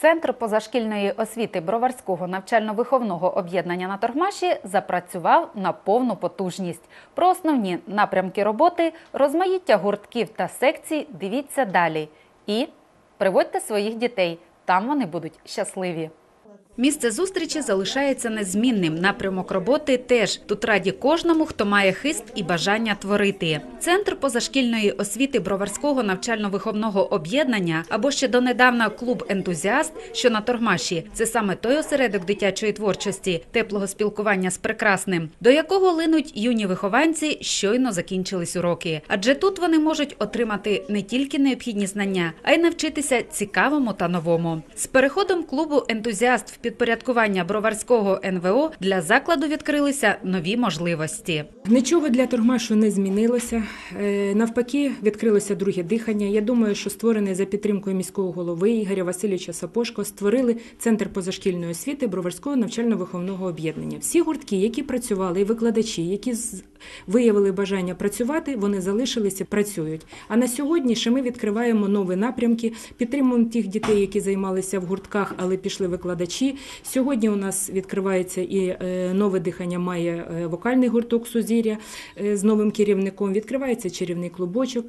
Центр позашкільної освіти Броварського навчально-виховного об'єднання на Торгмаші запрацював на повну потужність. Про основні напрямки роботи, розмаїття гуртків та секцій дивіться далі. І приводьте своїх дітей. Там вони будуть щасливі. Місце зустрічі залишається незмінним. Напрямок роботи теж. Тут раді кожному, хто має хист і бажання творити. Центр позашкільної освіти Броварського навчально-виховного об'єднання або ще донедавна клуб Ентузіаст, що на Торгмаші. Це саме той осередок дитячої творчості, теплого спілкування з прекрасним, до якого линуть юні вихованці, щойно закінчились уроки. Адже тут вони можуть отримати не тільки необхідні знання, а й навчитися цікавому та новому. З переходом клубу Ентузіаст в підпорядкування Броварського НВО для закладу відкрилися нові можливості. Нічого для Торгмашу не змінилося. Е, Навпаки, відкрилося друге дихання. Я думаю, що створений за підтримкою міського голови Ігоря Васильовича Сапошко створили центр позашкільної освіти Броварського навчально-виховного об'єднання. Всі гуртки, які працювали, і викладачі, які виявили бажання працювати, вони залишилися, працюють. А на сьогодні ще ми відкриваємо нові напрямки, підтримуємо тих дітей, які займалися в гуртках, але пішли викладачі. Сьогодні у нас відкривається і е, нове дихання має е, вокальний гурток Сузір'я е, з новим керівником. Відкривається чарівний клубочок.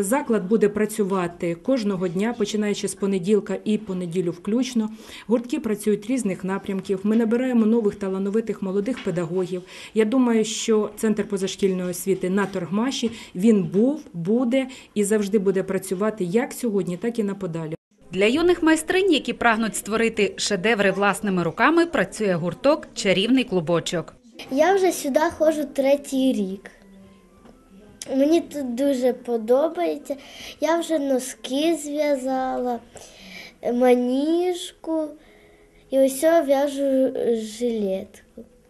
Заклад буде працювати кожного дня, починаючи з понеділка і по неділю включно. Гуртки працюють різних напрямків. Ми набираємо нових талановитих молодих педагогів. Я думаю, що центр позашкільної освіти на Торгмаші він був, буде і завжди буде працювати як сьогодні, так і на подалі. Для юних майстринь, які прагнуть створити шедеври власними руками, працює гурток Чарівний клубочок. Я вже сюди ходжу третій рік. Мені тут дуже подобається. Я вже носки зв'язала, маніжку і ось в'яжу жилетку.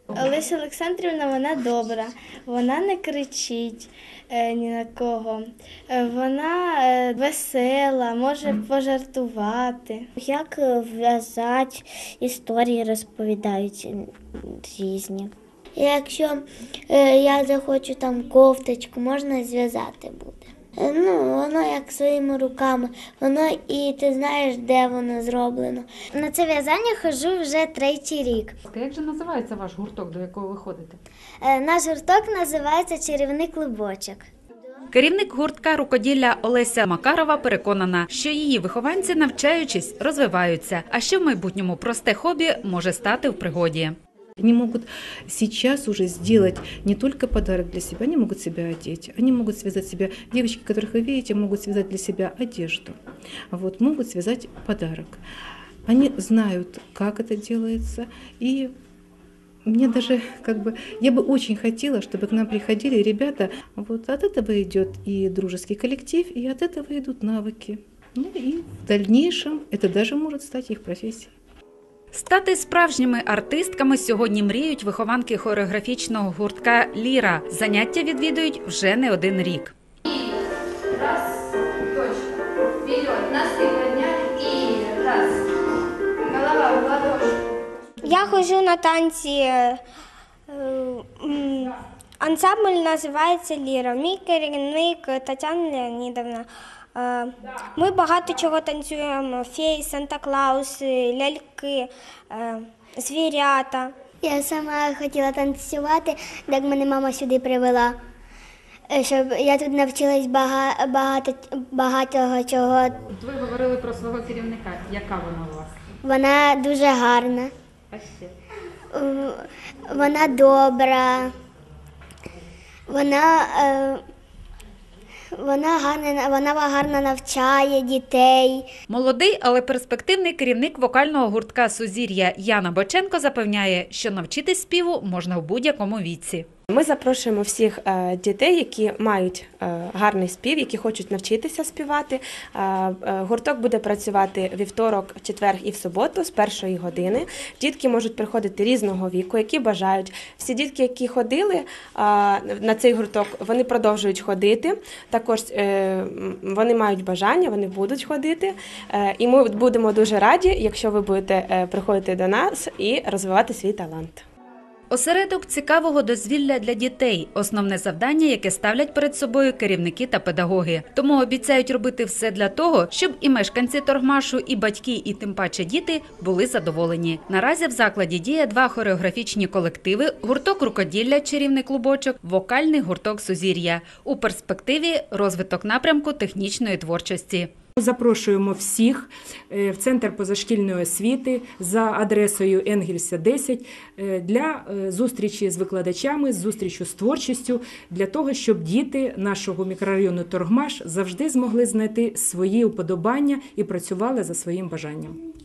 Олеся Олександрівна вона добра, вона не кричить е, ні на кого. Е, вона е, весела, може пожартувати. Як в'язати історії розповідають різні. Якщо я захочу там кофточку, можна зв'язати буде. Е, Ну, воно як своїми руками, воно і ти знаєш, де воно зроблено. На це в'язання хожу вже третій рік. Як же називається ваш гурток, до якого ви ходите? Е, Наш гурток називається Чарівний клубочок. Керівник гуртка рукоділля Олеся Макарова переконана, що її вихованці, навчаючись, розвиваються, а що в майбутньому просте хобі може стати в пригоді. Они могут сейчас уже сделать не только подарок для себя, они могут себя одеть, они могут связать себе, девочки, которых вы видите, могут связать для себя одежду, вот, могут связать подарок. Они знают, как это делается, и мне даже как бы, я бы очень хотела, чтобы к нам приходили ребята, вот от этого идет и дружеский коллектив, и от этого идут навыки. Ну и в дальнейшем это даже может стать их профессией. Стати справжніми артистками сьогодні мріють вихованки хореографічного гуртка Ліра. Заняття відвідують вже не один рік. Раз, точка. Вперед, носки подняли и раз. Голова в ладоши. Я ходжу на танці. е, Ансамбль називається Ліра. Мій керівник Тетяна Леонідовна. Е, Ми багато чого танцюємо: феї, Санта-Клауси, ляльки, е, звірята. Я сама хотіла танцювати, так мене мама сюди привела. е, Щоб я тут навчилась бага- багато, багатого чого. Ви говорили про свого керівника. Яка вона у вас? Вона дуже гарна, А ще? вона добра, вона, е, вона, гарна, вона гарно навчає дітей. Молодий, але перспективний керівник вокального гуртка Сузір'я Яна Боченко запевняє, що навчитись співу можна в будь-якому віці. Ми запрошуємо всіх е, дітей, які мають е, гарний спів, які хочуть навчитися співати. Е, Гурток буде працювати вівторок, четвер і в суботу з першої години. Дітки можуть приходити різного віку, які бажають. Всі дітки, які ходили на цей гурток, вони продовжують ходити. Також вони мають бажання, вони будуть ходити. І ми будемо дуже раді, якщо ви будете приходити до нас і розвивати свій талант. Осередок цікавого дозвілля для дітей основне завдання, яке ставлять перед собою керівники та педагоги. Тому обіцяють робити все для того, щоб і мешканці Торгмашу, і батьки, і тим паче діти були задоволені. Наразі в закладі діє два хореографічні колективи: гурток рукоділля чарівний клубочок, вокальний гурток сузір'я. У перспективі розвиток напрямку технічної творчості. Запрошуємо всіх е, в центр позашкільної освіти за адресою Енгельса 10 е, для е, зустрічі з викладачами, зустрічі з творчістю, для того, щоб діти нашого мікрорайону Торгмаш завжди змогли знайти свої уподобання і працювали за своїм бажанням.